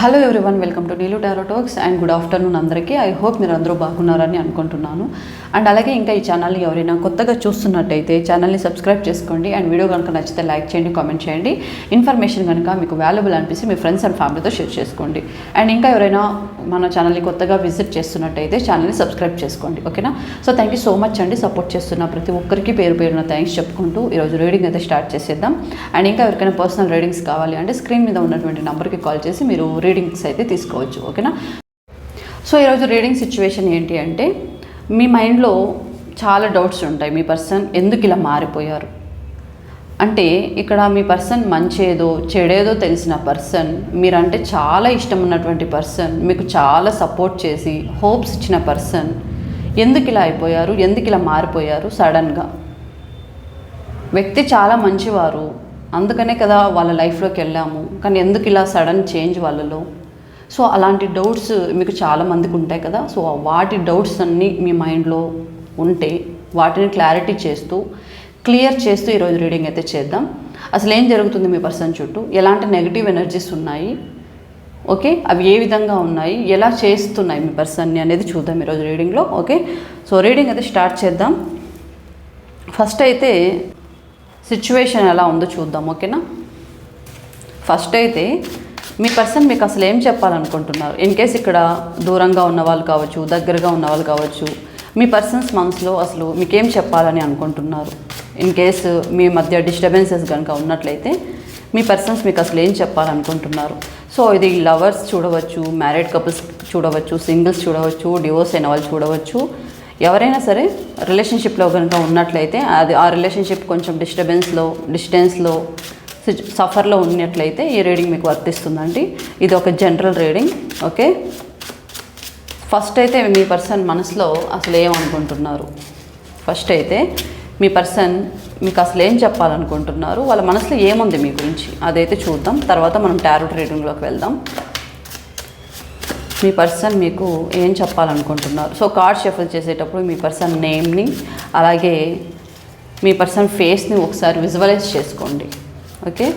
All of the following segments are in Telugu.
Hello everyone welcome to Neelu tarot talks and good afternoon అందరికీ. ఐ హోప్ మీరు అందరూ బాగున్నారని అనుకుంటున్నాను. అండ్ అలాగే ఇంకా ఈ ఛానల్ని ఎవరైనా కొత్తగా చూస్తున్నట్టయితే ఛానల్ని సబ్స్క్రైబ్ చేసుకోండి. అండ్ వీడియో కనుక నచ్చితే లైక్ చేయండి కామెంట్ చేయండి. ఇన్ఫర్మేషన్ కనుక మీకు వాల్యుబుల్ అనిపిస్తే మీ ఫ్రెండ్స్ అండ్ ఫ్యామిలీతో షేర్ చేసుకోండి. అండ్ ఇంకా ఎవరైనా మన ఛానల్ని కొత్తగా విజిట్ చేస్తున్నట్టయితే ఛానల్ని సబ్స్క్రైబ్ చేసుకోండి. ఓకేనా? So thank you so much అండి సపోర్ట్ చేస్తున్న ప్రతి ఒక్కరికి పేరు పేరున థ్యాంక్స్ చెప్పుకుంటూ ఈరోజు రీడింగ్ అయితే స్టార్ట్ చేసేద్దాం. అండ్ ఇంకా ఎవరికైనా పర్సనల్ రీడింగ్స్ కావాలి అంటే స్క్రీన్ మీద ఉన్నటువంటి నెంబర్కి కాల్ చేసి మీరు రీడింగ్స్ అయితే తీసుకోవచ్చు ఓకేనా? సో ఈరోజు రీడింగ్ సిచ్యువేషన్ ఏంటి అంటే మీ మైండ్లో చాలా డౌట్స్ ఉంటాయి మీ పర్సన్ ఎందుకు ఇలా మారిపోయారు? అంటే ఇక్కడ మీ పర్సన్ మంచేదో చెడేదో తెలిసిన పర్సన్ మీరంటే చాలా ఇష్టం ఉన్నటువంటి పర్సన్ మీకు చాలా సపోర్ట్ చేసి హోప్స్ ఇచ్చిన పర్సన్ ఎందుకు ఇలా అయిపోయారు? ఎందుకు ఇలా మారిపోయారు? సడన్గా. వ్యక్తి చాలా మంచివారు అందుకనే కదా వాళ్ళ లైఫ్లోకి వెళ్ళాము. కానీ ఎందుకు ఇలా సడన్ చేంజ్ వాళ్ళలో? సో అలాంటి డౌట్స్ మీకు చాలామందికి ఉంటాయి కదా. సో వాటి డౌట్స్ అన్నీ మీ మైండ్లో ఉంటే వాటిని క్లారిటీ చేస్తూ క్లియర్ చేస్తూ ఈరోజు రీడింగ్ అయితే చేద్దాం. అసలు ఏం జరుగుతుంది మీ పర్సన్ చుట్టూ? ఎలాంటి నెగిటివ్ ఎనర్జీస్ ఉన్నాయి? ఓకే? అవి ఏ విధంగా ఉన్నాయి? ఎలా చేస్తున్నాయి మీ పర్సన్ని అనేది చూద్దాం ఈరోజు రీడింగ్లో. ఓకే? సో రీడింగ్ అయితే స్టార్ట్ చేద్దాం. ఫస్ట్ అయితే సిచ్యువేషన్ ఎలా ఉందో చూద్దాం ఓకేనా? ఫస్ట్ అయితే మీ పర్సన్ మీకు అసలు ఏం చెప్పాలనుకుంటున్నారు? ఇన్ కేస్ ఇక్కడ దూరంగా ఉన్న వాళ్ళు కావచ్చు దగ్గరగా ఉన్న వాళ్ళు కావచ్చు మీ పర్సన్స్ మనసులో అసలు మీకేం చెప్పాలని అనుకుంటున్నారు? ఇన్ కేస్ మీ మధ్య డిస్టర్బెన్సెస్ కనుక ఉన్నట్లయితే మీ పర్సన్స్ మీకు అసలు ఏం చెప్పాలనుకుంటున్నారు? సో ఇది లవర్స్ చూడవచ్చు మ్యారీడ్ కపుల్స్ చూడవచ్చు సింగిల్స్ చూడవచ్చు డివోర్స్ అయిన వాళ్ళు చూడవచ్చు ఎవరైనా సరే రిలేషన్షిప్లో కనుక ఉన్నట్లయితే అది ఆ రిలేషన్షిప్ కొంచెం డిస్టర్బెన్స్లో డిస్టెన్స్లో సఫర్లో ఉన్నట్లయితే ఈ రీడింగ్ మీకు వర్తిస్తుందండి. ఇది ఒక జనరల్ రీడింగ్ ఓకే ఫస్ట్ అయితే మీ పర్సన్ మనసులో అసలు ఏమనుకుంటున్నారు ఫస్ట్ అయితే మీ పర్సన్ మీకు అసలు ఏం చెప్పాలనుకుంటున్నారు? వాళ్ళ మనసులో ఏముంది మీ గురించి? అదైతే చూద్దాం. తర్వాత మనం టారో రీడింగ్లోకి వెళ్దాం. మీ పర్సన్ మీకు ఏం చెప్పాలనుకుంటున్నారు? సో కార్డ్ షఫల్ చేసేటప్పుడు మీ పర్సన్ నేమ్ని అలాగే మీ పర్సన్ ఫేస్ని ఒకసారి విజువలైజ్ చేసుకోండి. ఓకే?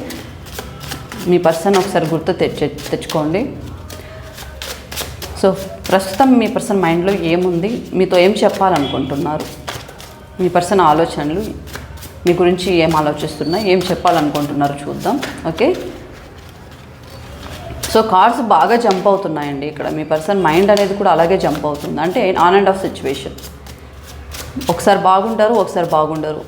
మీ పర్సన్ ఒకసారి గుర్తు తెచ్చే తెచ్చుకోండి. సో ప్రస్తుతం మీ పర్సన్ మైండ్లో ఏముంది? మీతో ఏం చెప్పాలనుకుంటున్నారు? మీ పర్సన్ ఆలోచనలు మీ గురించి ఏం ఆలోచిస్తున్నాయి? ఏం చెప్పాలనుకుంటున్నారు? చూద్దాం. ఓకే? సో కార్డ్స్ బాగా జంప్ అవుతున్నాయండి ఇక్కడ. మీ పర్సన్ మైండ్ అనేది కూడా అలాగే జంప్ అవుతుంది. అంటే ఆన్ అండ్ ఆఫ్ సిచ్యువేషన్. ఒకసారి బాగుంటారు ఒకసారి బాగుండరు.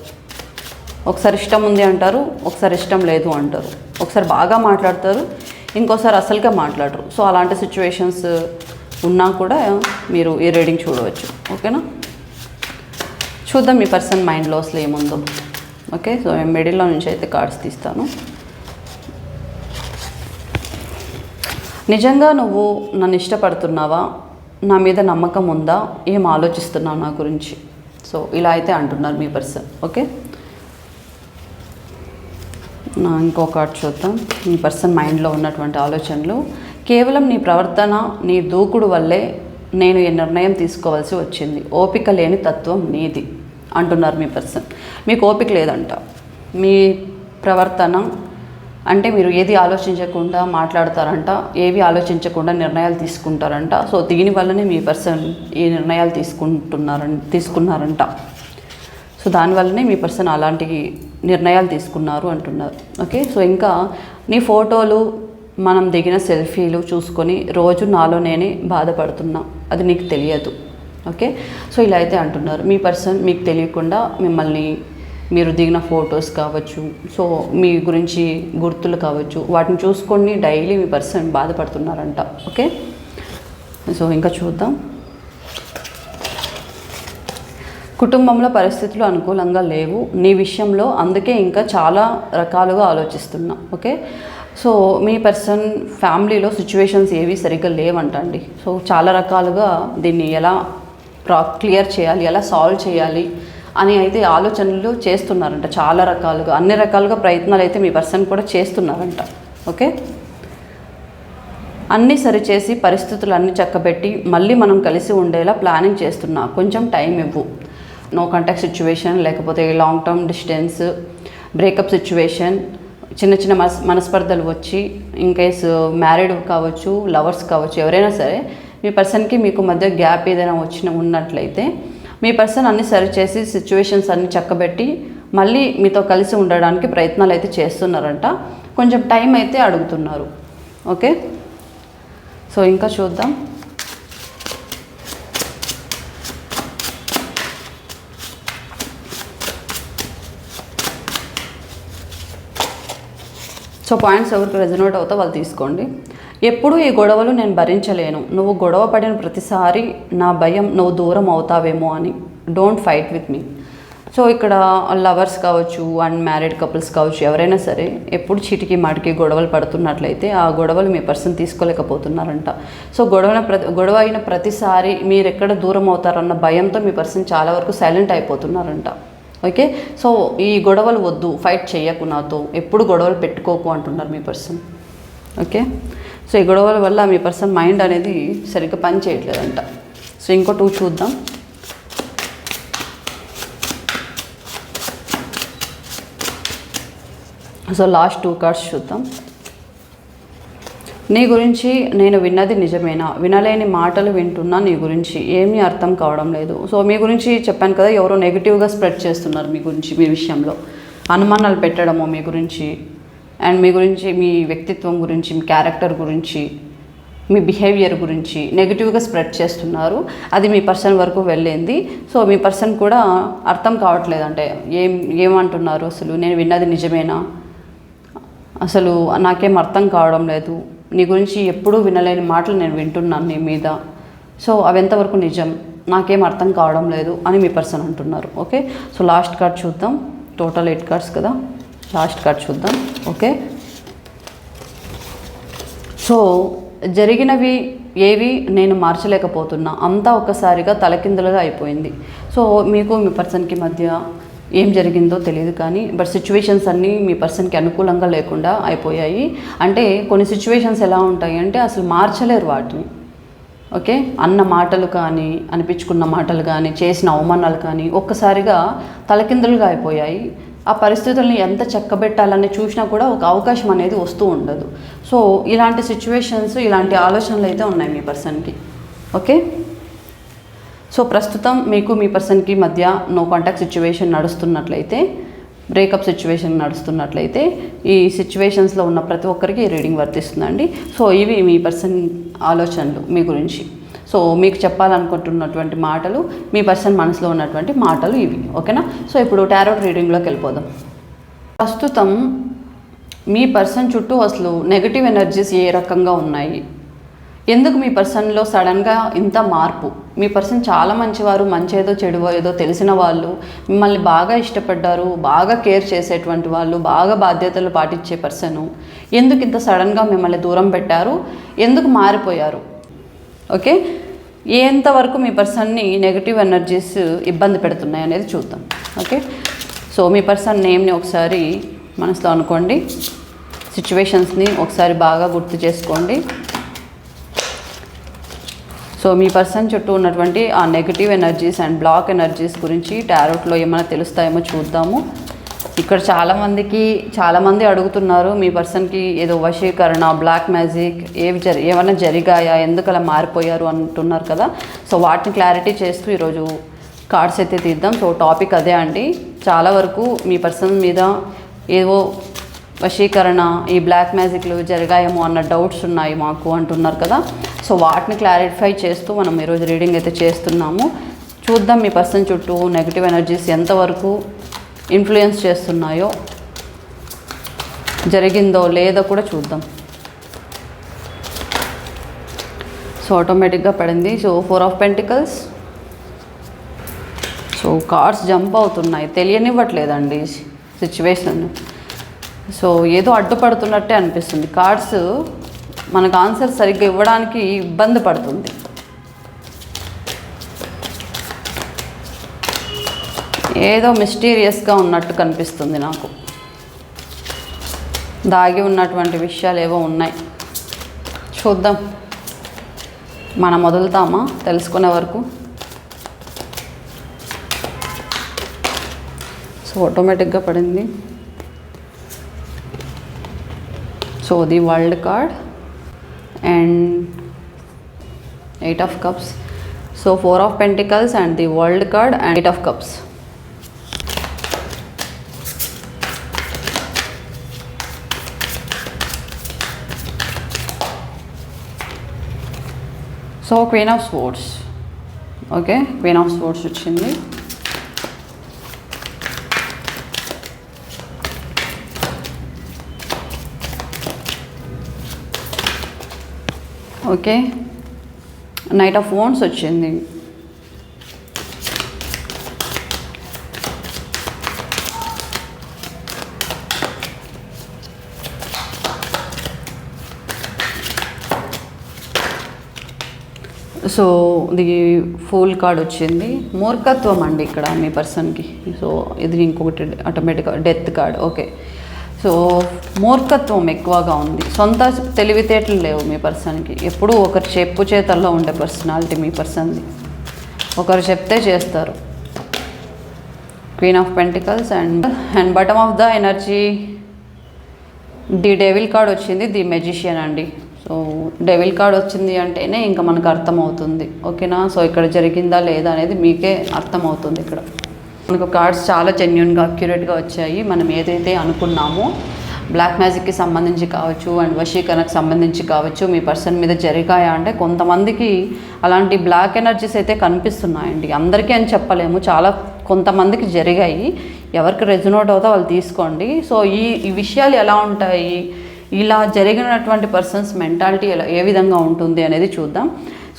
ఒకసారి ఇష్టం ఉంది అంటారు ఒకసారి ఇష్టం లేదు అంటారు. ఒకసారి బాగా మాట్లాడతారు ఇంకోసారి అసలుగా మాట్లాడరు. సో అలాంటి సిచ్యువేషన్స్ ఉన్నా కూడా మీరు ఈ రీడింగ్ చూడవచ్చు. ఓకేనా? చూద్దాం మీ పర్సన్ మైండ్లో అసలు ఏముందో. ఓకే? సో నేను మిడిల్లో నుంచి అయితే కార్డ్స్ తీస్తాను. నిజంగా నువ్వు నన్ను ఇష్టపడుతున్నావా? నా మీద నమ్మకం ఉందా? ఏం ఆలోచిస్తున్నావు నా గురించి? సో ఇలా అయితే అంటున్నారు మీ పర్సన్ ఓకే? నా ఇంకొకటి చూద్దాం. మీ పర్సన్ మైండ్లో ఉన్నటువంటి ఆలోచనలు. కేవలం నీ ప్రవర్తన నీ దూకుడు వల్లే నేను ఈ నిర్ణయం తీసుకోవాల్సి వచ్చింది. ఓపిక లేని తత్వం నీది అంటున్నారు మీ పర్సన్. మీకు ఓపిక లేదంట. మీ ప్రవర్తన అంటే మీరు ఏది ఆలోచించకుండా మాట్లాడతారంట ఏవి ఆలోచించకుండా నిర్ణయాలు తీసుకుంటారంట. సో దీనివల్లనే మీ పర్సన్ ఈ నిర్ణయాలు తీసుకుంటున్నారని తీసుకున్నారంట. సో దానివల్లనే మీ పర్సన్ అలాంటి నిర్ణయాలు తీసుకున్నారు అంటున్నారు. ఓకే? సో ఇంకా నీ ఫోటోలు మనం దిగిన సెల్ఫీలు చూసుకొని రోజు నాలో నేనే బాధపడుతున్నా అది నీకు తెలియదు. ఓకే? సో ఇలా అయితే అంటున్నారు. మీ పర్సన్ మీకు తెలియకుండా మిమ్మల్ని మీరు దిగిన ఫొటోస్ కావచ్చు సో మీ గురించి గుర్తులు కావచ్చు వాటిని చూసుకొని డైలీ మీ పర్సన్ బాధపడుతున్నారంట ఓకే? సో ఇంకా చూద్దాం. కుటుంబంలో పరిస్థితులు అనుకూలంగా లేవు. నీ విషయంలో అందుకే ఇంకా చాలా రకాలుగా ఆలోచిస్తున్నా ఓకే? సో మీ పర్సన్ ఫ్యామిలీలో సిచ్యువేషన్స్ ఏవి సరిగ్గా లేవంటండి. సో చాలా రకాలుగా దీన్ని ఎలా ప్రా క్లియర్ చేయాలి ఎలా సాల్వ్ చేయాలి అని అయితే ఆలోచనలు చేస్తున్నారంట. చాలా రకాలుగా అన్ని రకాలుగా ప్రయత్నాలు అయితే మీ పర్సన్ కూడా చేస్తున్నారంట. ఓకే? అన్నీ సరిచేసి పరిస్థితులు అన్నీ చక్కబెట్టి మళ్ళీ మనం కలిసి ఉండేలా ప్లానింగ్ చేస్తున్నా. కొంచెం టైం ఇవ్వు. నో కాంటాక్ట్ సిచ్యువేషన్ లేకపోతే long term distance breakup situation చిన్న చిన్న మనస్ మనస్పర్ధలు వచ్చి ఇన్ కేస్ మ్యారీడ్ కావచ్చు లవర్స్ కావచ్చు ఎవరైనా సరే మీ పర్సన్కి మీకు మధ్య గ్యాప్ ఏదైనా వచ్చిన ఉన్నట్లయితే మీ పర్సన్ అన్ని సరి చేసి సిచ్యువేషన్స్ అన్ని చక్కబెట్టి మళ్ళీ మీతో కలిసి ఉండడానికి ప్రయత్నాలు అయితే చేస్తున్నారంట. కొంచెం టైం అయితే అడుగుతున్నారు. ఓకే? సో ఇంకా చూద్దాం. సో పాయింట్స్ ఎవరికి రెజనేట్ అవుతా వాళ్ళు తీసుకోండి. ఎప్పుడు ఈ గొడవలు నేను భరించలేను. నువ్వు గొడవ పడిన ప్రతిసారి నా భయం నువ్వు దూరం అవుతావేమో అని. డోంట్ ఫైట్ విత్ మీ సో ఇక్కడ లవర్స్ కావచ్చు అన్మ్యారీడ్ కపుల్స్ కావచ్చు ఎవరైనా సరే ఎప్పుడు చీటికి మాటికి గొడవలు పడుతున్నట్లయితే ఆ గొడవలు మీ పర్సన్ తీసుకోలేకపోతున్నారంట. సో గొడవ ప్రతి గొడవ అయిన ప్రతిసారి మీరు ఎక్కడ దూరం అవుతారన్న భయంతో మీ పర్సన్ చాలా వరకు సైలెంట్ అయిపోతున్నారంట. ఓకే? సో ఈ గొడవలు వద్దు ఫైట్ చేయకు నాతో. ఎప్పుడు గొడవలు పెట్టుకోకు అంటున్నారు మీ పర్సన్. ఓకే? సో ఈ గొడవల వల్ల మీ పర్సన్ మైండ్ అనేది సరిగ్గా పని చేయట్లేదంట. సో ఇంకో టూ చూద్దాం. సో లాస్ట్ టూ కార్డ్స్ చూద్దాం. నీ గురించి నేను విన్నది నిజమేనా? వినలేని మాటలు వింటున్నా నీ గురించి. ఏమీ అర్థం కావడం లేదు. సో మీ గురించి చెప్పాను కదా ఎవరో నెగిటివ్గా స్ప్రెడ్ చేస్తున్నారు మీ గురించి మీ విషయంలో. అనుమానాలు పెట్టడము మీ గురించి. అండ్ మీ గురించి మీ వ్యక్తిత్వం గురించి మీ క్యారెక్టర్ గురించి మీ బిహేవియర్ గురించి నెగిటివ్గా స్ప్రెడ్ చేస్తున్నారు. అది మీ పర్సన్ వరకు వెళ్ళింది. సో మీ పర్సన్ కూడా అర్థం కావట్లేదు. అంటే ఏం ఏమంటున్నారు అసలు? నేను విన్నది నిజమేనా? అసలు నాకేం అర్థం కావడం లేదు. నీ గురించి ఎప్పుడూ వినలేని మాటలు నేను వింటున్నాను నీ మీద. సో అవి ఎంతవరకు నిజం? నాకేం అర్థం కావడం లేదు అని మీ పర్సన్ అంటున్నారు. ఓకే? సో లాస్ట్ కార్డ్ చూద్దాం. టోటల్ ఎయిట్ కార్డ్స్ కదా? లాస్ట్ కార్డ్ చూద్దాం ఓకే? సో జరిగినవి ఏవి నేను మార్చలేకపోతున్నా అంతా ఒక్కసారిగా తలకిందులుగా అయిపోయింది. సో మీకు మీ పర్సన్కి మధ్య ఏం జరిగిందో తెలియదు కానీ బట్ సిచ్యువేషన్స్ అన్నీ మీ పర్సన్కి అనుకూలంగా లేకుండా అయిపోయాయి. అంటే కొన్ని సిచ్యువేషన్స్ ఎలా ఉంటాయి అంటే అసలు మార్చలేరు వాటిని ఓకే? అన్న మాటలు కానీ అనిపించుకున్న మాటలు కానీ చేసిన అవమానాలు కానీ ఒక్కసారిగా తలకిందులుగా అయిపోయాయి. ఆ పరిస్థితుల్ని ఎంత చక్కబెట్టాలని చూసినా కూడా ఒక అవకాశం అనేది వస్తూ ఉండదు. సో ఇలాంటి సిచ్యువేషన్స్ ఇలాంటి ఆలోచనలు అయితే ఉన్నాయి మీ పర్సన్కి ఓకే సో ప్రస్తుతం మీకు మీ పర్సన్కి మధ్య నో కాంటాక్ట్ సిచ్యువేషన్ నడుస్తున్నట్లయితే బ్రేకప్ సిచ్యువేషన్ నడుస్తున్నట్లయితే ఈ సిచ్యువేషన్స్లో ఉన్న ప్రతి ఒక్కరికి రీడింగ్ వర్తిస్తుందండి. సో ఇవి మీ పర్సన్ ఆలోచనలు మీ గురించి. సో మీకు చెప్పాలనుకుంటున్నటువంటి మాటలు మీ పర్సన్ మనసులో ఉన్నటువంటి మాటలు ఇవి ఓకేనా? సో ఇప్పుడు టారోట్ రీడింగ్లోకి వెళ్ళిపోదాం. ప్రస్తుతం మీ పర్సన్ చుట్టూ అసలు నెగటివ్ ఎనర్జీస్ ఏ రకంగా ఉన్నాయి? ఎందుకు మీ పర్సన్లో సడన్గా ఇంత మార్పు? మీ పర్సన్ చాలా మంచివారు మంచి ఏదో చెడు ఏదో తెలిసిన వాళ్ళు మిమ్మల్ని బాగా ఇష్టపడ్డారు బాగా కేర్ చేసేటువంటి వాళ్ళు బాగా బాధ్యతలు పాటించే పర్సను ఎందుకు ఇంత సడన్గా మిమ్మల్ని దూరం పెట్టారు? ఎందుకు మారిపోయారు? ఓకే? ఎంతవరకు మీ పర్సన్ని నెగటివ్ ఎనర్జీస్ ఇబ్బంది పెడుతున్నాయి అనేది చూద్దాం. ఓకే సో మీ పర్సన్ నేమ్ని ఒకసారి మనసులో అనుకోండి. సిచ్యువేషన్స్ని ఒకసారి బాగా గుర్తు చేసుకోండి. సో మీ పర్సన్ చుట్టూ ఉన్నటువంటి ఆ negative energies and black energies గురించి టారోట్లో ఏమైనా తెలుస్తాయేమో చూద్దాము. ఇక్కడ చాలామందికి చాలామంది అడుగుతున్నారు మీ పర్సన్కి ఏదో వశీకరణ బ్లాక్ మ్యాజిక్ ఏవి జరి ఏమైనా జరిగాయా ఎందుకు అలా మారిపోయారు అంటున్నారు కదా. సో వాటిని క్లారిటీ చేస్తూ ఈరోజు కార్డ్స్ అయితే తీద్దాం. సో టాపిక్ అదే అండి. చాలా వరకు మీ పర్సన్ మీద ఏవో వశీకరణ ఈ బ్లాక్ మ్యాజిక్లు జరిగాయేమో అన్న డౌట్స్ ఉన్నాయి మాకు అంటున్నారు కదా. సో వాటిని క్లారిఫై చేస్తూ మనం ఈరోజు రీడింగ్ అయితే చేస్తున్నాము. చూద్దాం మీ పర్సన్ చుట్టూ నెగిటివ్ ఎనర్జీస్ ఎంతవరకు ఇన్ఫ్లుయెన్స్ చేస్తున్నాయో జరిగిందో లేదో కూడా చూద్దాం. సో ఆటోమేటిక్గా పడింది. So four of pentacles so cards jump అవుతున్నాయి. తెలియనివ్వట్లేదండి సిచ్యువేషన్ సో ఏదో అడ్డుపడుతున్నట్టే అనిపిస్తుంది. కార్డ్స్ మనకు ఆన్సర్ సరిగ్గా ఇవ్వడానికి ఇబ్బంది పడుతుంది. ఏదో మిస్టీరియస్గా ఉన్నట్టు కనిపిస్తుంది నాకు. దాగి ఉన్నటువంటి విషయాలు ఏవో ఉన్నాయి. చూద్దాం. మనం వదులుతామా? తెలుసుకునే వరకు. సో ఆటోమేటిక్గా పడింది. So the world card and eight of cups. So four of pentacles and the world card and eight of cups. So queen of sports okay queen of sports వచ్చింది ఓకే నైట్ ఆఫ్ ఫోన్స్ వచ్చింది సో ది ఫుల్ కార్డ్ వచ్చింది. మూర్ఖత్వం అండి ఇక్కడ మీ పర్సన్కి. సో ఇది ఇంకొకటి ఆటోమేటిక్గా డెత్ కార్డ్ ఓకే సో మూర్ఖత్వం ఎక్కువగా ఉంది. సొంత తెలివితేటలు లేవు మీ పర్సన్కి. ఎప్పుడూ ఒకరు చెప్పు చేతల్లో ఉండే పర్సనాలిటీ మీ పర్సన్ది. ఒకరు చెప్తే చేస్తారు. Queen of pentacles and and bottom of the energy the devil card వచ్చింది. ది మెజిషియన్ అండి. సో డెవిల్ కార్డ్ వచ్చింది అంటేనే ఇంకా మనకు అర్థమవుతుంది ఓకేనా? సో ఇక్కడ జరిగిందా లేదా అనేది మీకే అర్థమవుతుంది ఇక్కడ. మనకు కార్డ్స్ చాలా జెన్యున్గా అక్యురేట్గా వచ్చాయి. మనం ఏదైతే అనుకున్నామో బ్లాక్ మ్యాజిక్కి సంబంధించి కావచ్చు అండ్ వశీకరణకు సంబంధించి కావచ్చు మీ పర్సన్ మీద జరిగాయా అంటే కొంతమందికి అలాంటి బ్లాక్ ఎనర్జీస్ అయితే కనిపిస్తున్నాయండి. అందరికీ అని చెప్పలేము. చాలా కొంతమందికి జరిగాయి. ఎవరికి రెజనోట్ అవుతా వాళ్ళు తీసుకోండి. సో ఈ ఈ విషయాలు ఎలా ఉంటాయి? ఇలా జరిగినటువంటి పర్సన్స్ మెంటాలిటీ ఎలా ఏ విధంగా ఉంటుంది అనేది చూద్దాం.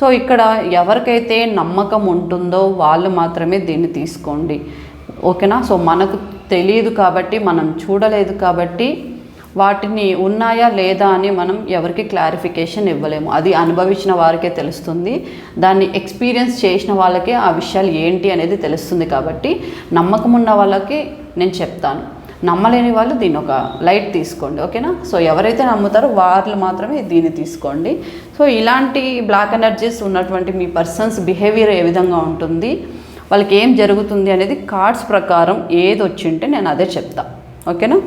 సో ఇక్కడ ఎవరికైతే నమ్మకం ఉంటుందో వాళ్ళు మాత్రమే దీన్ని తీసుకోండి. ఓకేనా? సో మనకు తెలియదు కాబట్టి మనం చూడలేదు కాబట్టి వాటిని ఉన్నాయా లేదా అని మనం ఎవరికి క్లారిఫికేషన్ ఇవ్వలేము. అది అనుభవించిన వారికే తెలుస్తుంది. దాన్ని ఎక్స్పీరియన్స్ చేసిన వాళ్ళకే ఆ విషయాలు ఏంటి అనేది తెలుస్తుంది కాబట్టి నమ్మకం ఉన్న వాళ్ళకి నేను చెప్తాను. నమ్మలేని వాళ్ళు దీని ఒక లైట్ తీసుకోండి ఓకేనా? సో ఎవరైతే నమ్ముతారో వాళ్ళు మాత్రమే దీన్ని తీసుకోండి. సో ఇలాంటి బ్లాక్ ఎనర్జీస్ ఉన్నటువంటి మీ పర్సన్స్ బిహేవియర్ ఏ విధంగా ఉంటుంది వాళ్ళకి ఏం జరుగుతుంది అనేది కార్డ్స్ ప్రకారం ఏది వచ్చింటే నేను అదే చెప్తా ఓకేనా?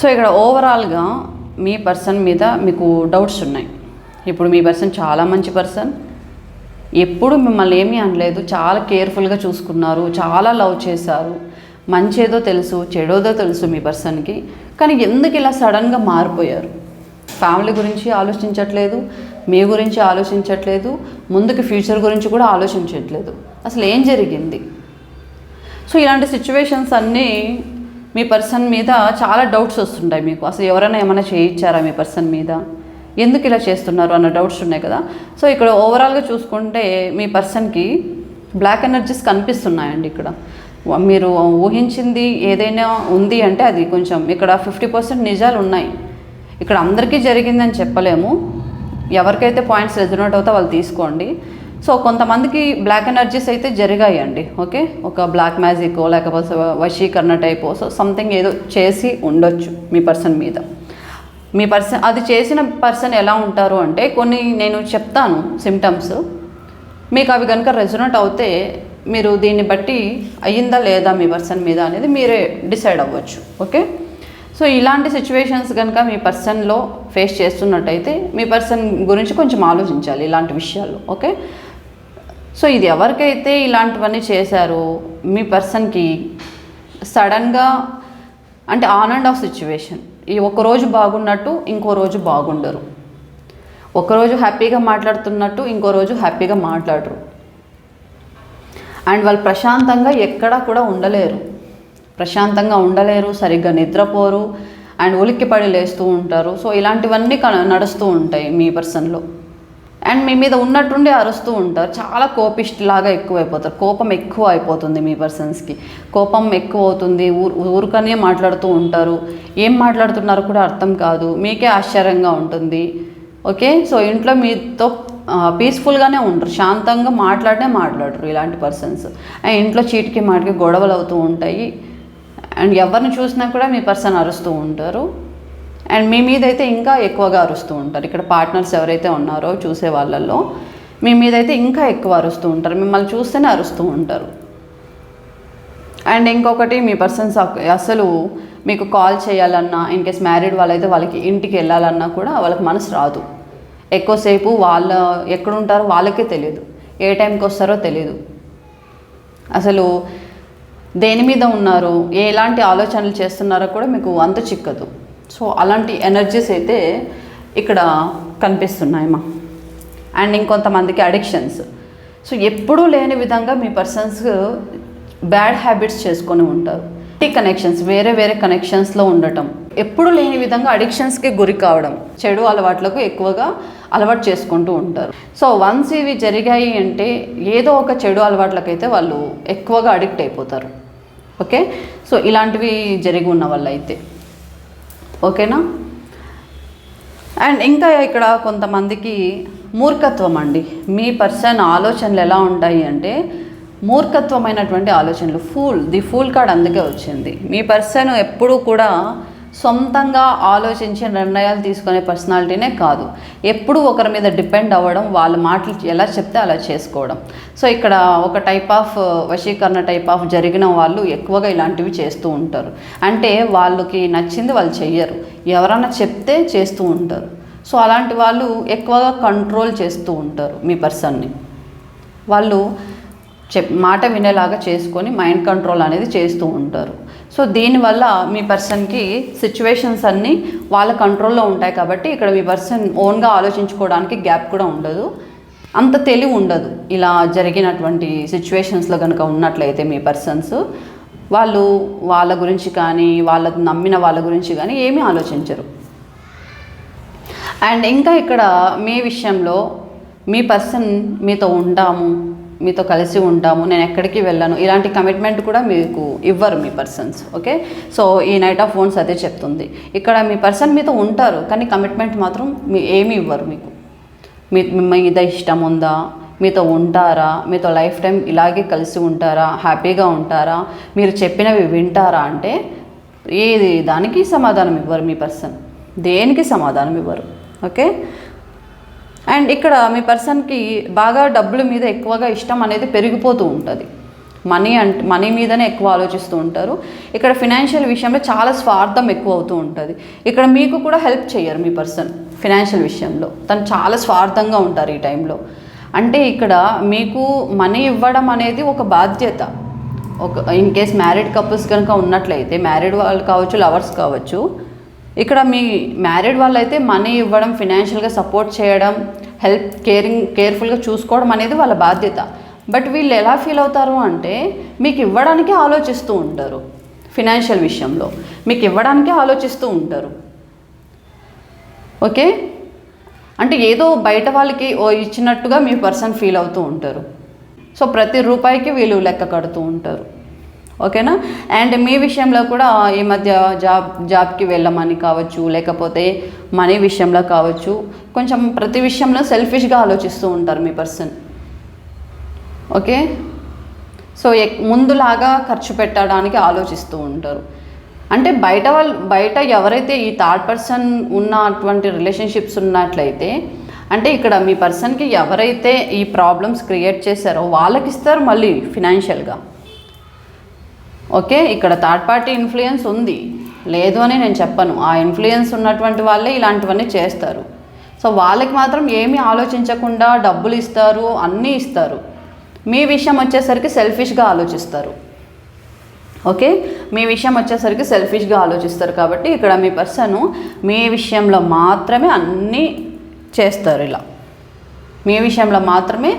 సో ఇక్కడ ఓవరాల్గా మీ పర్సన్ మీద మీకు డౌట్స్ ఉన్నాయి. ఇప్పుడు మీ పర్సన్ చాలా మంచి పర్సన్ ఎప్పుడు మిమ్మల్ని ఏమీ అనలేదు చాలా కేర్ఫుల్గా చూసుకున్నారు చాలా లవ్ చేశారు. మంచేదో తెలుసు చెడోదో తెలుసు మీ పర్సన్కి కానీ ఎందుకు ఇలా సడన్గా మారిపోయారు? ఫ్యామిలీ గురించి ఆలోచించట్లేదు మీ గురించి ఆలోచించట్లేదు ముందుకు ఫ్యూచర్ గురించి కూడా ఆలోచించట్లేదు. అసలు ఏం జరిగింది? సో ఇలాంటి సిచ్యువేషన్స్ అన్నీ మీ పర్సన్ మీద చాలా డౌట్స్ వస్తుంటాయి మీకు. అసలు ఎవరైనా ఏమైనా చేయించారా మీ పర్సన్ మీద? ఎందుకు ఇలా చేస్తున్నారు అన్న డౌట్స్ ఉన్నాయి కదా. సో ఇక్కడ ఓవరాల్గా చూసుకుంటే మీ పర్సన్కి బ్లాక్ ఎనర్జీస్ కనిపిస్తున్నాయండి ఇక్కడ. మీరు ఊహించింది ఏదైనా ఉంది అంటే అది కొంచెం ఇక్కడ ఫిఫ్టీ పర్సెంట్ నిజాలు ఉన్నాయి. ఇక్కడ అందరికీ జరిగిందని చెప్పలేము. ఎవరికైతే పాయింట్స్ రెజొనేట్ అవుతా వాళ్ళు తీసుకోండి. సో కొంతమందికి బ్లాక్ ఎనర్జీస్ అయితే జరిగాయి అండి ఓకే ఒక బ్లాక్ మ్యాజిక్ లేకపోతే వశీకరణ టైప్ సో సంథింగ్ ఏదో చేసి ఉండొచ్చు మీ పర్సన్ మీద. మీ పర్సన్ అది చేసిన పర్సన్ ఎలా ఉంటారు అంటే కొన్ని నేను చెప్తాను సిమ్టమ్స్ మీకు అవి కనుక రెజొనేట్ అవుతే మీరు దీన్ని బట్టి అయ్యిందా లేదా మీ పర్సన్ మీద అనేది మీరే డిసైడ్ అవ్వచ్చు. ఓకే సో ఇలాంటి సిచ్యువేషన్స్ కనుక మీ పర్సన్లో ఫేస్ చేస్తున్నట్టయితే మీ పర్సన్ గురించి కొంచెం ఆలోచించాలి ఇలాంటి విషయాల్లో ఓకే సో ఇది ఎవరికైతే ఇలాంటివన్నీ చేశారో మీ పర్సన్కి సడన్గా అంటే ఆన్ అండ్ ఆఫ్ సిచ్యువేషన్ ఈ ఒకరోజు బాగున్నట్టు ఇంకో రోజు బాగుండరు. ఒకరోజు హ్యాపీగా మాట్లాడుతున్నట్టు ఇంకో రోజు హ్యాపీగా మాట్లాడరు. అండ్ వాళ్ళు ప్రశాంతంగా ఎక్కడా కూడా ఉండలేరు. ప్రశాంతంగా ఉండలేరు సరిగ్గా నిద్రపోరు అండ్ ఉలిక్కిపడి లేస్తూ ఉంటారు. సో ఇలాంటివన్నీ క- నడుస్తూ ఉంటాయి మీ పర్సన్లో. అండ్ మీ మీద ఉన్నట్టుండి అరుస్తూ ఉంటారు. చాలా కోపిస్ట్ లాగా ఎక్కువైపోతారు. కోపం ఎక్కువ అయిపోతుంది మీ పర్సన్స్కి. కోపం ఎక్కువ అవుతుంది. ఊరు ఊరుకనే మాట్లాడుతూ ఉంటారు. ఏం మాట్లాడుతున్నారో కూడా అర్థం కాదు. మీకే ఆశ్చర్యంగా ఉంటుంది. ఓకే? సో ఇంట్లో మీతో పీస్ఫుల్గానే ఉంటారు శాంతంగా మాట్లాడనే మాట్లాడరు ఇలాంటి పర్సన్స్. అండ్ ఇంట్లో చీటికి మాటికి గొడవలు అవుతూ ఉంటాయి. అండ్ ఎవరిని చూసినా కూడా మీ పర్సన్ అరుస్తూ ఉంటారు. అండ్ మీ మీద అయితే ఇంకా ఎక్కువగా అరుస్తూ ఉంటారు. ఇక్కడ పార్ట్నర్స్ ఎవరైతే ఉన్నారో చూసే వాళ్ళల్లో మీ మీద అయితే ఇంకా ఎక్కువ అరుస్తూ ఉంటారు. మిమ్మల్ని చూస్తేనే అరుస్తూ ఉంటారు. అండ్ ఇంకొకటి మీ పర్సన్స్ అసలు మీకు కాల్ చేయాలన్నా ఇన్ కేస్ మ్యారీడ్ వాళ్ళైతే వాళ్ళకి ఇంటికి వెళ్ళాలన్నా కూడా వాళ్ళకి మనసు రాదు. ఎక్కువసేపు వాళ్ళ ఎక్కడుంటారో వాళ్ళకే తెలియదు ఏ టైంకి వస్తారో తెలియదు అసలు దేని మీద ఉన్నారు? ఎలాంటి ఆలోచనలు చేస్తున్నారో కూడా మీకు అంత చిక్కదు. సో అలాంటి ఎనర్జీస్ అయితే ఇక్కడ కనిపిస్తున్నాయమ్మా. అండ్ ఇంకొంతమందికి అడిక్షన్స్ సో ఎప్పుడూ లేని విధంగా మీ పర్సన్స్ బ్యాడ్ హ్యాబిట్స్ చేసుకొని ఉంటారు. టీ కనెక్షన్స్ వేరే వేరే కనెక్షన్స్లో ఉండటం. ఎప్పుడు లేని విధంగా అడిక్షన్స్కి గురి కావడం. చెడు అలవాట్లకు ఎక్కువగా అలవాటు చేసుకుంటూ ఉంటారు. సో వన్స్ ఇవి జరిగాయి అంటే ఏదో ఒక చెడు అలవాట్లకైతే వాళ్ళు ఎక్కువగా అడిక్ట్ అయిపోతారు. ఓకే సో ఇలాంటివి జరిగి ఉన్న వాళ్ళు అయితే ఓకేనా? అండ్ ఇంకా ఇక్కడ కొంతమందికి మూర్ఖత్వం అండి. మీ పర్సన్ ఆలోచనలు ఎలా ఉంటాయి అంటే మూర్ఖత్వమైనటువంటి ఆలోచనలు. ఫూల్ ది ఫూల్ కార్డ్ అందుకే వచ్చింది. మీ పర్సన్ ఎప్పుడూ కూడా సొంతంగా ఆలోచించి నిర్ణయాలు తీసుకునే పర్సనాలిటీనే కాదు. ఎప్పుడు ఒకరి మీద డిపెండ్ అవ్వడం వాళ్ళ మాటలు ఎలా చెప్తే అలా చేసుకోవడం. సో ఇక్కడ ఒక టైప్ ఆఫ్ వశీకరణ టైప్ ఆఫ్ జరిగిన వాళ్ళు ఎక్కువగా ఇలాంటివి చేస్తూ ఉంటారు. అంటే వాళ్ళకి నచ్చింది వాళ్ళు చెయ్యరు. ఎవరైనా చెప్తే చేస్తూ ఉంటారు. సో అలాంటి వాళ్ళు ఎక్కువగా కంట్రోల్ చేస్తూ ఉంటారు మీ పర్సన్ని. వాళ్ళు చెప్ మాట వినేలాగా చేసుకొని మైండ్ కంట్రోల్ అనేది చేస్తూ ఉంటారు. సో దీనివల్ల మీ పర్సన్కి సిచ్యువేషన్స్ అన్నీ వాళ్ళ కంట్రోల్లో ఉంటాయి కాబట్టి ఇక్కడ మీ పర్సన్ ఓన్గా ఆలోచించుకోవడానికి గ్యాప్ కూడా ఉండదు. అంత తెలివి ఉండదు. ఇలా జరిగినటువంటి సిచ్యువేషన్స్లో కనుక ఉన్నట్లయితే మీ పర్సన్స్ వాళ్ళు వాళ్ళ గురించి కానీ వాళ్ళ నమ్మిన వాళ్ళ గురించి కానీ ఏమీ ఆలోచించరు. అండ్ ఇంకా ఇక్కడ మీ విషయంలో మీ పర్సన్ మీతో ఉంటాము మీతో కలిసి ఉంటాము నేను ఎక్కడికి వెళ్ళను. ఇలాంటి కమిట్మెంట్ కూడా మీకు ఇవ్వరు మీ పర్సన్స్ ఓకే సో ఈ నైట్ ఆఫ్ ఫోన్స్ అదే చెప్తుంది. ఇక్కడ మీ పర్సన్ మీతో ఉంటారు కానీ కమిట్మెంట్ మాత్రం మీ ఏమీ ఇవ్వరు మీకు. మీ మీద ఇష్టం ఉందా? మీతో ఉంటారా? మీతో లైఫ్ టైం ఇలాగే కలిసి ఉంటారా? హ్యాపీగా ఉంటారా? మీరు చెప్పినవి వింటారా అంటే ఏది దానికి సమాధానం ఇవ్వరు మీ పర్సన్ దేనికి సమాధానం ఇవ్వరు ఓకే అండ్ ఇక్కడ మీ పర్సన్కి బాగా డబ్బుల మీద ఎక్కువగా ఇష్టం అనేది పెరిగిపోతూ ఉంటుంది. మనీ అంటే మనీ మీదనే ఎక్కువ ఆలోచిస్తూ ఉంటారు. ఇక్కడ ఫినాన్షియల్ విషయంలో చాలా స్వార్థం ఎక్కువ అవుతూ ఉంటుంది. ఇక్కడ మీకు కూడా హెల్ప్ చేయరు మీ పర్సన్ ఫినాన్షియల్ విషయంలో. తను చాలా స్వార్థంగా ఉంటారు ఈ టైంలో. అంటే ఇక్కడ మీకు మనీ ఇవ్వడం అనేది ఒక బాధ్యత. ఒక ఇన్ కేస్ మ్యారీడ్ కపుల్స్ కనుక ఉన్నట్లయితే మ్యారీడ్ వాళ్ళు కావచ్చు లవర్స్ కావచ్చు ఇక్కడ మీ మ్యారీడ్ వాళ్ళైతే మనీ ఇవ్వడం ఫినాన్షియల్గా సపోర్ట్ చేయడం హెల్ప్ కేరింగ్ కేర్ఫుల్గా చూసుకోవడం అనేది వాళ్ళ బాధ్యత. బట్ వీళ్ళు ఎలా ఫీల్ అవుతారు అంటే మీకు ఇవ్వడానికే ఆలోచిస్తూ ఉంటారు ఫినాన్షియల్ విషయంలో. మీకు ఇవ్వడానికే ఆలోచిస్తూ ఉంటారు. ఓకే అంటే ఏదో బయట వాళ్ళకి ఓ ఇచ్చినట్టుగా మీ పర్సన్ ఫీల్ అవుతూ ఉంటారు. సో ప్రతి రూపాయికి వీళ్ళు లెక్క కడుతూ ఉంటారు. ఓకేనా? అండ్ మీ విషయంలో కూడా ఈ మధ్య జాబ్ జాబ్కి వెళ్ళమని కావచ్చు లేకపోతే మనీ విషయంలో కావచ్చు కొంచెం ప్రతి విషయంలో సెల్ఫిష్గా ఆలోచిస్తూ ఉంటారు మీ పర్సన్. ఓకే? సో ముందులాగా ఖర్చు పెట్టడానికి ఆలోచిస్తూ ఉంటారు. అంటే బయట వాళ్ళు బయట ఎవరైతే ఈ థర్డ్ పర్సన్ ఉన్నటువంటి రిలేషన్షిప్స్ ఉన్నట్లయితే అంటే ఇక్కడ మీ పర్సన్కి ఎవరైతే ఈ ప్రాబ్లమ్స్ క్రియేట్ చేశారో వాళ్ళకి ఇస్తారు మళ్ళీ ఫినాన్షియల్గా ఓకే ఇక్కడ థర్డ్ పార్టీ ఇన్ఫ్లుయెన్స్ ఉంది. లేదు అని నేను చెప్పను. ఆ ఇన్ఫ్లుయెన్స్ ఉన్నటువంటి వాళ్ళే ఇలాంటివన్నీ చేస్తారు. సో వాళ్ళకి మాత్రం ఏమీ ఆలోచించకుండా డబ్బులు ఇస్తారు అన్నీ ఇస్తారు. మీ విషయం వచ్చేసరికి సెల్ఫిష్గా ఆలోచిస్తారు. ఓకే మీ విషయం వచ్చేసరికి సెల్ఫిష్గా ఆలోచిస్తారు కాబట్టి ఇక్కడ మీ పర్సన్ మీ విషయంలో మాత్రమే అన్నీ చేస్తారు ఇలా. మీ విషయంలో మాత్రమే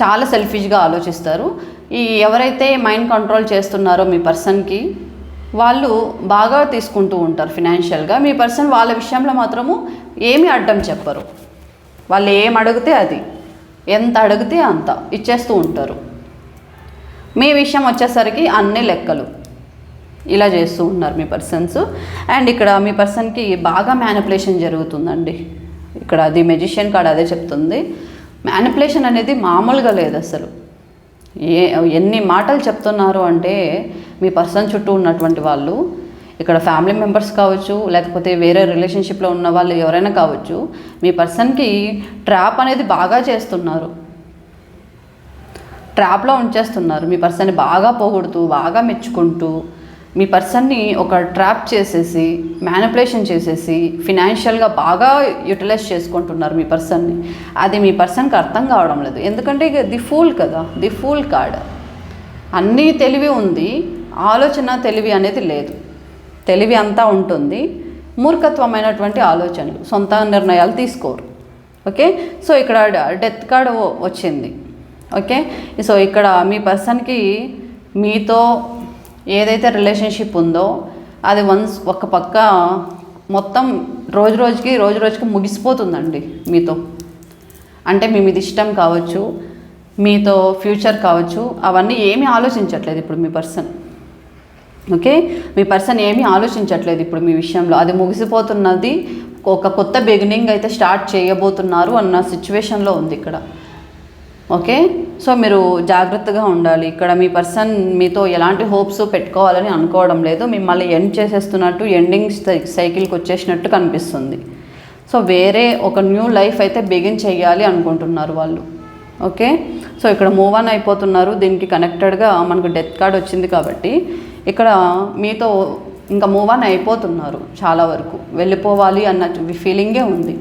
చాలా సెల్ఫిష్గా ఆలోచిస్తారు. ఈ ఎవరైతే మైండ్ కంట్రోల్ చేస్తున్నారో మీ పర్సన్కి వాళ్ళు బాగా తీసుకుంటూ ఉంటారు ఫినాన్షియల్గా. మీ పర్సన్ వాళ్ళ విషయంలో మాత్రము ఏమీ అడ్డం చెప్పరు. వాళ్ళు ఏం అడిగితే అది. ఎంత అడిగితే అంత ఇచ్చేస్తూ ఉంటారు. మీ విషయం వచ్చేసరికి అన్ని లెక్కలు. ఇలా చేస్తూ ఉన్నారు మీ పర్సన్స్. అండ్ ఇక్కడ మీ పర్సన్కి బాగా మ్యానిపులేషన్ జరుగుతుందండి. ఇక్కడ అది మెజిషియన్ కార్డ్ అదే చెప్తుంది. మ్యానిపులేషన్ అనేది మామూలుగా లేదు అసలు. ఏ ఎన్ని మాటలు చెప్తున్నారు అంటే మీ పర్సన్ చుట్టూ ఉన్నటువంటి వాళ్ళు ఇక్కడ ఫ్యామిలీ మెంబర్స్ కావచ్చు లేకపోతే వేరే రిలేషన్షిప్లో ఉన్న వాళ్ళు ఎవరైనా కావచ్చు మీ పర్సన్కి ట్రాప్ అనేది బాగా చేస్తున్నారు. ట్రాప్లో ఉంచేస్తున్నారు. మీ పర్సన్ని బాగా పొగుడుతూ బాగా మెచ్చుకుంటూ మీ పర్సన్ని ఒక ట్రాప్ చేసేసి మ్యానిపులేషన్ చేసేసి ఫినాన్షియల్గా బాగా యూటిలైజ్ చేసుకుంటున్నారు మీ పర్సన్ని. అది మీ పర్సన్కి అర్థం కావడం లేదు. ఎందుకంటే ఇక ది ఫూల్ కదా ది ఫూల్ కార్డ్. అన్నీ తెలివి ఉంది ఆలోచన తెలివి అనేది లేదు. తెలివి అంతా ఉంటుంది మూర్ఖత్వమైనటువంటి ఆలోచనలు సొంత నిర్ణయాలు తీసుకోరు. ఓకే? సో ఇక్కడ డెత్ కార్డ్ వచ్చింది. ఓకే? సో ఇక్కడ మీ పర్సన్కి మీతో ఏదైతే రిలేషన్షిప్ ఉందో అది వన్స్ ఒక పక్క మొత్తం రోజు రోజుకి రోజు రోజుకి ముగిసిపోతుందండి మీతో. అంటే మీ మీద ఇష్టం కావచ్చు మీతో ఫ్యూచర్ కావచ్చు అవన్నీ ఏమీ ఆలోచించట్లేదు ఇప్పుడు మీ పర్సన్ ఓకే మీ పర్సన్ ఏమీ ఆలోచించట్లేదు ఇప్పుడు మీ విషయంలో. అది ముగిసిపోతున్నది ఒక కొత్త బిగినింగ్ అయితే స్టార్ట్ చేయబోతున్నారు అన్న సిచ్యువేషన్లో ఉంది ఇక్కడ. ఓకే సో మీరు జాగ్రత్తగా ఉండాలి. ఇక్కడ మీ పర్సన్ మీతో ఎలాంటి హోప్స్ పెట్టుకోవాలని అనుకోవడం లేదు. మిమ్మల్ని ఎండ్ చేసేస్తున్నట్టు ఎండింగ్ సైకిల్కి వచ్చేసినట్టు కనిపిస్తుంది. సో వేరే ఒక న్యూ లైఫ్ అయితే బిగిన్ చేయాలి అనుకుంటున్నారు వాళ్ళు. ఓకే? సో ఇక్కడ మూవ్ ఆన్ అయిపోతున్నారు. దీనికి కనెక్టెడ్గా మనకు డెత్ కార్డ్ వచ్చింది కాబట్టి ఇక్కడ మీతో ఇంకా మూవ్ ఆన్ అయిపోతున్నారు చాలా వరకు. వెళ్ళిపోవాలి అన్న ఫీలింగే ఉంది.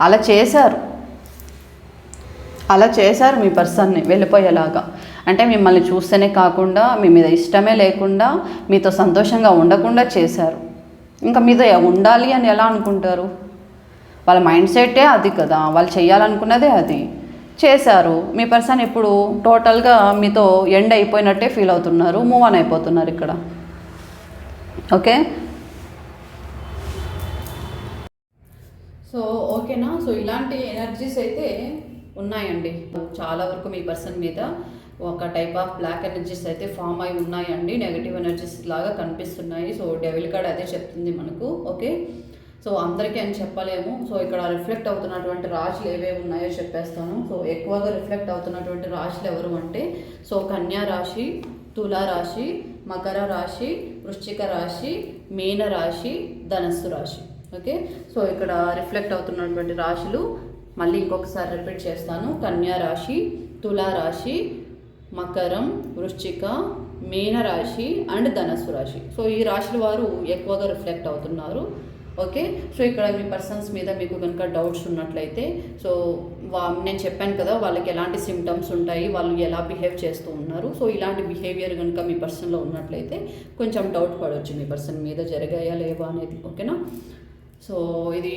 అలా చేశారు. అలా చేశారు మీ పర్సన్ని వెళ్ళిపోయేలాగా. అంటే మిమ్మల్ని చూస్తేనే కాకుండా మీ మీద ఇష్టమే లేకుండా మీతో సంతోషంగా ఉండకుండా చేశారు. ఇంకా మీద ఉండాలి అని ఎలా అనుకుంటారు? వాళ్ళ మైండ్ సెట్టే అది కదా వాళ్ళు చేయాలనుకున్నదే అది. చేశారు. మీ పర్సన్ ఇప్పుడు టోటల్గా మీతో ఎండ్ అయిపోయినట్టే ఫీల్ అవుతున్నారు మూవ్ ఆన్ అయిపోతున్నారు ఇక్కడ. ఓకే? సో ఓకేనా? సో ఇలాంటి ఎనర్జీస్ అయితే ఉన్నాయండి. చాలా వరకు మీ పర్సన్ మీద ఒక టైప్ ఆఫ్ బ్లాక్ ఎనర్జీస్ అయితే ఫామ్ అయి ఉన్నాయండి. నెగటివ్ ఎనర్జీస్ లాగా కనిపిస్తున్నాయి. సో డెవిల్ కార్డ్ అదే చెప్తుంది మనకు. ఓకే? సో అందరికీ అని చెప్పలేము. సో ఇక్కడ రిఫ్లెక్ట్ అవుతున్నటువంటి రాశులు ఏవేవి ఉన్నాయో చెప్పేస్తాను. సో ఎక్కువగా రిఫ్లెక్ట్ అవుతున్నటువంటి రాశులు ఎవరు అంటే సో కన్యా రాశి తులా రాశి మకర రాశి వృశ్చిక రాశి మీన రాశి ధనస్సు రాశి. ఓకే? సో ఇక్కడ రిఫ్లెక్ట్ అవుతున్నటువంటి రాశులు మళ్ళీ ఇంకొకసారి రిపీట్ చేస్తాను. కన్యా రాశి తులా రాశి మకరం వృశ్చిక మీన రాశి అండ్ ధనస్సు రాశి. సో ఈ రాశుల వారు ఎక్కువగా రిఫ్లెక్ట్ అవుతున్నారు. ఓకే? సో ఇక్కడ మీ పర్సన్స్ మీద మీకు కనుక డౌట్స్ ఉన్నట్లయితే సో వా నేను చెప్పాను కదా వాళ్ళకి ఎలాంటి సిమ్టమ్స్ ఉంటాయి వాళ్ళు ఎలా బిహేవ్ చేస్తూ ఉన్నారు. సో ఇలాంటి బిహేవియర్ కనుక మీ పర్సన్లో ఉన్నట్లయితే కొంచెం డౌట్ పడవచ్చు మీ పర్సన్ మీద. జరిగాయా లేవా అనేది ఓకేనా? సో ఇది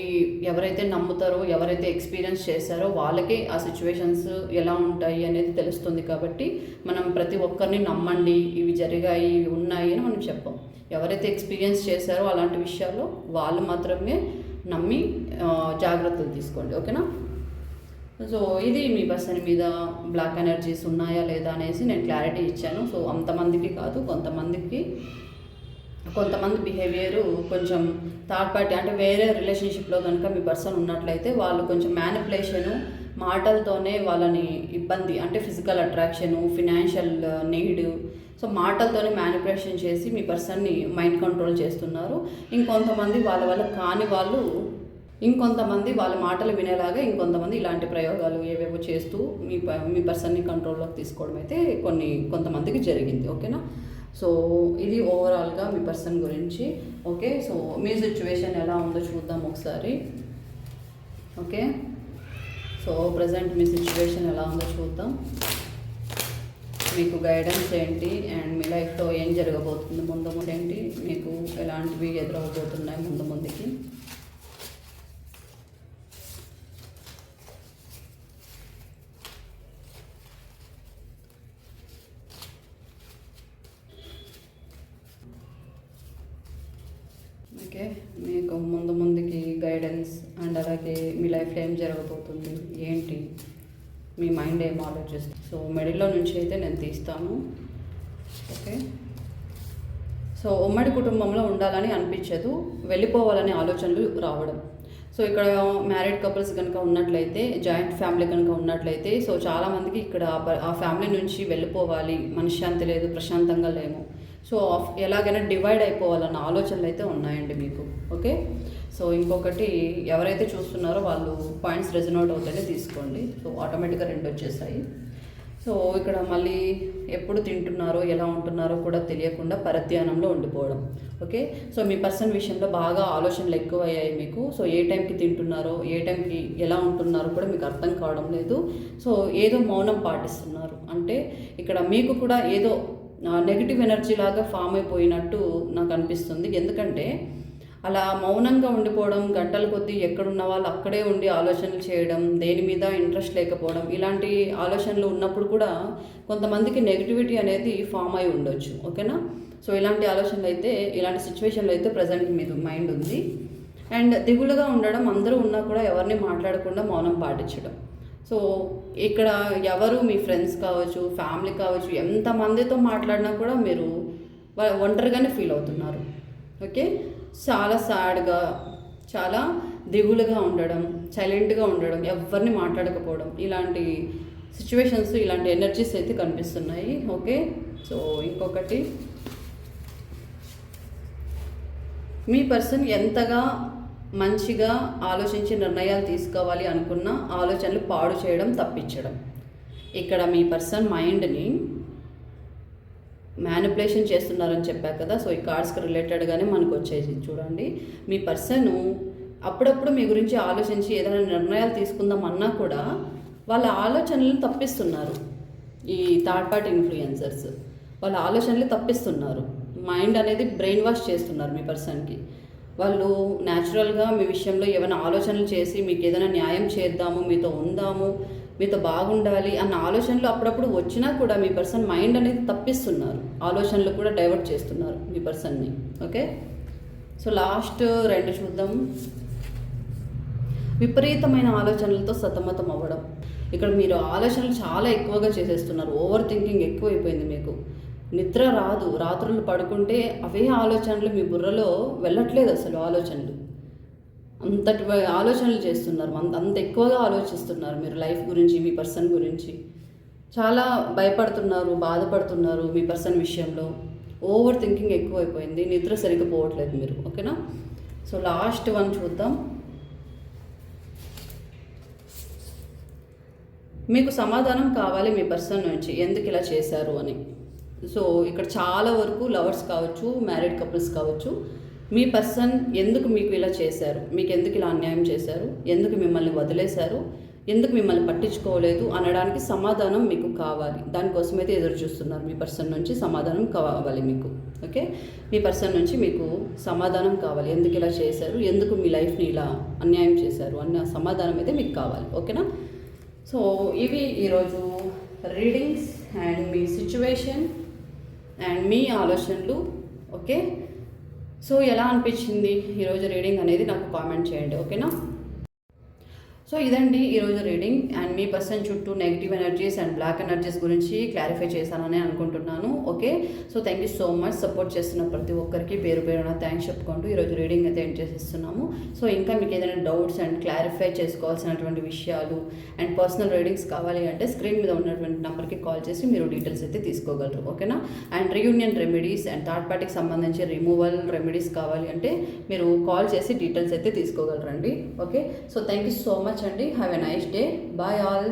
ఎవరైతే నమ్ముతారో ఎవరైతే ఎక్స్పీరియన్స్ చేశారో వాళ్ళకే ఆ సిచ్యువేషన్స్ ఎలా ఉంటాయి అనేది తెలుస్తుంది కాబట్టి మనం ప్రతి ఒక్కరిని నమ్మండి ఇవి జరిగాయి ఇవి ఉన్నాయి అని మనం చెప్పాం. ఎవరైతే ఎక్స్పీరియన్స్ చేశారో అలాంటి విషయాల్లో వాళ్ళు మాత్రమే నమ్మి జాగ్రత్తలు తీసుకోండి. ఓకేనా? సో ఇది మీ పర్సన్ మీద బ్లాక్ ఎనర్జీస్ ఉన్నాయా లేదా అనేసి నేను క్లారిటీ ఇచ్చాను. సో అంతమందికి కాదు కొంతమందికి కొంతమంది బిహేవియరు కొంచెం థర్డ్ పార్టీ అంటే వేరే రిలేషన్షిప్లో కనుక మీ పర్సన్ ఉన్నట్లయితే వాళ్ళు కొంచెం మ్యానిపులేషను మాటలతోనే వాళ్ళని ఇబ్బంది అంటే physical attraction financial need so మాటలతోనే మ్యానిపులేషన్ చేసి మీ పర్సన్ని మైండ్ కంట్రోల్ చేస్తున్నారు. ఇంకొంతమంది వాళ్ళ వల్ల కాని వాళ్ళు ఇంకొంతమంది వాళ్ళ మాటలు వినేలాగా ఇంకొంతమంది ఇలాంటి ప్రయోగాలు ఏవేవో చేస్తూ మీ ప- మీ పర్సన్ని కంట్రోల్లోకి తీసుకోవడం అయితే కొన్ని కొంతమందికి జరిగింది. ఓకేనా? సో ఇది ఓవరాల్గా మీ పర్సన్ గురించి. ఓకే సో మీ సిచ్యువేషన్ ఎలా ఉందో చూద్దాం ఒకసారి. ఓకే సో ప్రజెంట్ మీ సిచ్యువేషన్ ఎలా ఉందో చూద్దాం. మీకు గైడెన్స్ ఏంటి? అండ్ మీ లైఫ్లో ఏం జరగబోతుంది? ముందు ముందు ఏంటి? మీకు ఎలాంటివి ఎదురవబోతున్నాయి? ముందు ముందుకి. ఓకే మీకు ముందు ముందుకి గైడెన్స్ అండ్ అలాగే మీ లైఫ్లో ఏం జరగబోతుంది ఏంటి? మీ మైండ్ ఏం ఆలోచిస్తుంది? సో మెడిల్లో నుంచి అయితే నేను తీస్తాను. ఓకే సో ఉమ్మడి కుటుంబంలో ఉండాలని అనిపించదు వెళ్ళిపోవాలనే ఆలోచనలు రావడం. సో ఇక్కడ మ్యారీడ్ కపుల్స్ కనుక ఉన్నట్లయితే జాయింట్ ఫ్యామిలీ కనుక ఉన్నట్లయితే సో చాలామందికి ఇక్కడ ఆ ఫ్యామిలీ నుంచి వెళ్ళిపోవాలి. మనశ్శాంతి లేదు ప్రశాంతంగా లేము. సో ఎలాగైనా డివైడ్ అయిపోవాలన్న ఆలోచనలు అయితే ఉన్నాయండి మీకు ఓకే? సో ఇంకొకటి ఎవరైతే చూస్తున్నారో వాళ్ళు పాయింట్స్ రెజనౌట్ అవుతాయి తీసుకోండి. సో ఆటోమేటిక్గా రెండు వచ్చేసాయి. సో ఇక్కడ మళ్ళీ ఎప్పుడు తింటున్నారో ఎలా ఉంటున్నారో కూడా తెలియకుండా పరధ్యానంలో ఉండిపోవడం ఓకే? సో మీ పర్సన్ విషయంలో బాగా ఆలోచనలు ఎక్కువ అయ్యాయి మీకు. సో ఏ టైంకి తింటున్నారో ఏ టైంకి ఎలా ఉంటున్నారో కూడా మీకు అర్థం కావడం లేదు. సో ఏదో మౌనం పాటిస్తున్నారు. అంటే ఇక్కడ మీకు కూడా ఏదో నెగిటివ్ ఎనర్జీ లాగా ఫామ్ అయిపోయినట్టు నాకు అనిపిస్తుంది. ఎందుకంటే అలా మౌనంగా ఉండిపోవడం గంటల కొద్దీ ఎక్కడున్న వాళ్ళు అక్కడే ఉండి ఆలోచనలు చేయడం దేని మీద ఇంట్రెస్ట్ లేకపోవడం ఇలాంటి ఆలోచనలు ఉన్నప్పుడు కూడా కొంతమందికి నెగిటివిటీ అనేది ఫామ్ అయి ఉండొచ్చు. ఓకేనా? సో ఇలాంటి ఆలోచనలు అయితే ఇలాంటి సిచ్యువేషన్లో అయితే ప్రజెంట్ మీద మైండ్ ఉంది. అండ్ దిగులుగా ఉండడం అందరూ ఉన్నా కూడా ఎవరిని మాట్లాడకుండా మౌనం పాటించడం. సో ఇక్కడ ఎవరు మీ ఫ్రెండ్స్ కావచ్చు ఫ్యామిలీ కావచ్చు ఎంతమందితో మాట్లాడినా కూడా మీరు వ- ఒంటరిగానే ఫీల్ అవుతున్నారు. ఓకే? చాలా సాడ్గా చాలా దిగులుగా ఉండడం సైలెంట్గా ఉండడం ఎవరిని మాట్లాడకపోవడం ఇలాంటి సిచ్యువేషన్స్ ఇలాంటి ఎనర్జీస్ అయితే కనిపిస్తున్నాయి. ఓకే? సో ఇంకొకటి. మీ పర్సన్ ఎంతగా మంచిగా ఆలోచించి నిర్ణయాలు తీసుకోవాలి అనుకున్న ఆలోచనలు పాడు చేయడం తప్పించడం. ఇక్కడ మీ పర్సన్ మైండ్ని మ్యానిపులేషన్ చేస్తున్నారని చెప్పా కదా సో ఈ కార్డ్స్కి రిలేటెడ్గానే మనకు వచ్చేసి చూడండి మీ పర్సన్ అప్పుడప్పుడు మీ గురించి ఆలోచించి ఏదైనా నిర్ణయాలు తీసుకుందాం అన్నా కూడా వాళ్ళ ఆలోచనలను తప్పిస్తున్నారు. ఈ థర్డ్ పార్టీ ఇన్ఫ్లుయెన్సర్స్ వాళ్ళ ఆలోచనలు తప్పిస్తున్నారు. మైండ్ అనేది బ్రెయిన్ వాష్ చేస్తున్నారు మీ పర్సన్కి. వాళ్ళు న్యాచురల్గా మీ విషయంలో ఏమైనా ఆలోచనలు చేసి మీకు ఏదైనా న్యాయం చేద్దాము మీతో ఉందాము మీతో బాగుండాలి అన్న ఆలోచనలు అప్పుడప్పుడు వచ్చినా కూడా మీ పర్సన్ మైండ్ అనేది తప్పిస్తున్నారు. ఆలోచనలు కూడా డైవర్ట్ చేస్తున్నారు మీ పర్సన్ని ఓకే సో లాస్ట్ రెండు చూద్దాం. విపరీతమైన ఆలోచనలతో సతమతం అవ్వడం. ఇక్కడ మీరు ఆలోచనలు చాలా ఎక్కువగా చేసేస్తున్నారు. ఓవర్ థింకింగ్ ఎక్కువైపోయింది మీకు. నిద్ర రాదు. రాత్రులు పడుకుంటే అవే ఆలోచనలు మీ బుర్రలో వెళ్ళట్లేదు అసలు ఆలోచనలు. అంతటి ఆలోచనలు చేస్తున్నారు. అంత అంత ఎక్కువగా ఆలోచిస్తున్నారు మీరు లైఫ్ గురించి మీ పర్సన్ గురించి. చాలా భయపడుతున్నారు బాధపడుతున్నారు మీ పర్సన్ విషయంలో. ఓవర్ థింకింగ్ ఎక్కువైపోయింది. నిద్ర సరిగ్గా పోవట్లేదు మీరు. ఓకేనా? సో లాస్ట్ వన్ చూద్దాం. మీకు సమాధానం కావాలి మీ పర్సన్ నుంచి. ఎందుకు ఇలా చేశారు అని. సో ఇక్కడ చాలా వరకు లవర్స్ కావచ్చు మ్యారీడ్ కపుల్స్ కావచ్చు. మీ పర్సన్ ఎందుకు మీకు ఇలా చేశారు? మీకు ఎందుకు ఇలా అన్యాయం చేశారు? ఎందుకు మిమ్మల్ని వదిలేశారు? ఎందుకు మిమ్మల్ని పట్టించుకోలేదు? అనడానికి సమాధానం మీకు కావాలి. దానికోసమైతే ఎదురు చూస్తున్నారు. మీ పర్సన్ నుంచి సమాధానం కావాలి మీకు. ఓకే? మీ పర్సన్ నుంచి మీకు సమాధానం కావాలి. ఎందుకు ఇలా చేశారు? ఎందుకు మీ లైఫ్ని ఇలా అన్యాయం చేశారు? అన్న సమాధానం అయితే మీకు కావాలి. ఓకేనా? సో ఇవి ఈరోజు రీడింగ్స్ అండ్ మీ సిచ్యువేషన్. అండ్ మీ ఆలోచనలు ఓకే? సో ఎలా అనిపించింది ఈరోజు రీడింగ్ అనేది నాకు కామెంట్ చేయండి ఓకేనా? సో ఇదండి ఈరోజు రీడింగ్ అండ్ మీ పర్సన్ చుట్టూ negative energies and black energies గురించి క్లారిఫై చేశానని అనుకుంటున్నాను okay? So thank you so much support చేస్తున్న ప్రతి ఒక్కరికి పేరు పేరున థ్యాంక్స్ చెప్పుకుంటూ ఈరోజు రీడింగ్ అయితే ఎండ్ చేసేస్తున్నాము. సో ఇంకా మీకు ఏదైనా డౌట్స్ అండ్ క్లారిఫై చేసుకోవాల్సినటువంటి విషయాలు అండ్ పర్సనల్ రీడింగ్స్ కావాలి అంటే స్క్రీన్ మీద ఉన్నటువంటి నెంబర్కి కాల్ చేసి మీరు డీటెయిల్స్ అయితే తీసుకోగలరు ఓకేనా? And reunion remedies and third పార్టీకి సంబంధించి రిమూవల్ రెమెడీస్ కావాలి అంటే మీరు కాల్ చేసి డీటెయిల్స్ అయితే తీసుకోగలరండి okay? So thank you so much much అండి have a nice day bye all